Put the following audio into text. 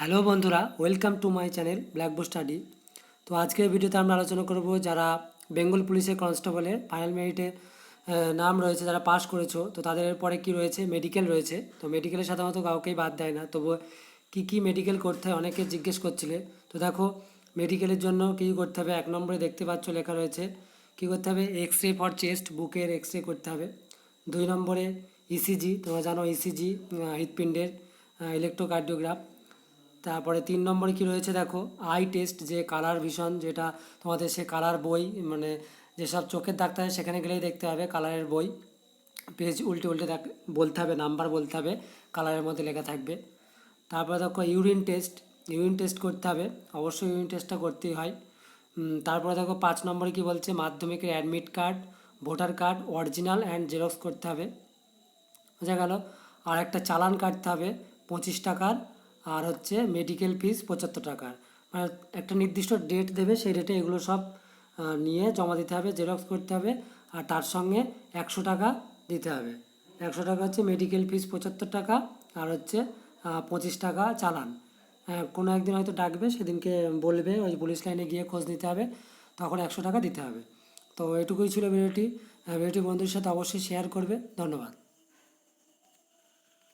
Hello বন্ধুরা, welcome to my channel blackboard study তো আজকের ভিডিওতে আমরা আলোচনা করব যারা বেঙ্গল পুলিশের কনস্টেবলের ফাইনাল মেরিটে নাম রয়েছে, যারা পাস করেছ, তো তাদের পরে কি রয়েছে? মেডিকেল রয়েছে। তো মেডিকেলে সাধারণত কাউকেই বাদ দেয় না। তবু কী কী মেডিকেল করতে হয় অনেকে জিজ্ঞেস করছিলে। তো দেখো, মেডিকেলের জন্য কী করতে হবে? এক নম্বরে দেখতে পাচ্ছ লেখা রয়েছে, কী করতে হবে? এক্স রে ফর চেস্ট বুকের এক্স রে করতে হবে। দুই নম্বরে ইসিজি তোমরা জানো ইসিজি হৃৎপিণ্ডের ইলেকট্রোকার্ডিওগ্রাফ তারপরে তিন নম্বরে কি রয়েছে দেখো? আই টেস্ট যে কালার ভিশন যেটা তোমাদের সে কালার বই মানে যেসব চোখের ডাক্তার সেখানে গেলেই দেখতে হবে কালারের বই। পেজ উল্টে উল্টে বলতে হবে নাম্বার বলতে হবে কালারের মধ্যে লেখা থাকবে। তারপরে দেখো ইউরিন টেস্ট ইউরিন টেস্ট করতে হবে, অবশ্যই ইউরিন টেস্টটা করতেই হয়। তারপরে দেখো পাঁচ নম্বরে কি বলছে, মাধ্যমিকের admit card voter card original and xerox করতে হবে। বোঝা গেল? আর একটা চালান কাটতে হবে, পঁচিশ টাকার। আর হচ্ছে মেডিকেল ফিস পঁচাত্তর টাকার মানে একটা নির্দিষ্ট ডেট দেবে, সেই ডেটে এগুলো সব নিয়ে জমা দিতে হবে জেরক্স করতে হবে, আর তার সঙ্গে একশো টাকা দিতে হবে। একশো টাকা হচ্ছে মেডিকেল ফিস পঁচাত্তর টাকা, আর হচ্ছে পঁচিশ টাকা চালান। কোনো একদিন হয়তো ডাকবে, সেদিনকে বলবে, ওই পুলিশ লাইনে গিয়ে খোঁজ নিতে হবে, তখন একশো টাকা দিতে হবে। তো এটুকুই ছিল ভিডিওটি। ভিডিওটি বন্ধুদের সাথে অবশ্যই শেয়ার করবে। ধন্যবাদ।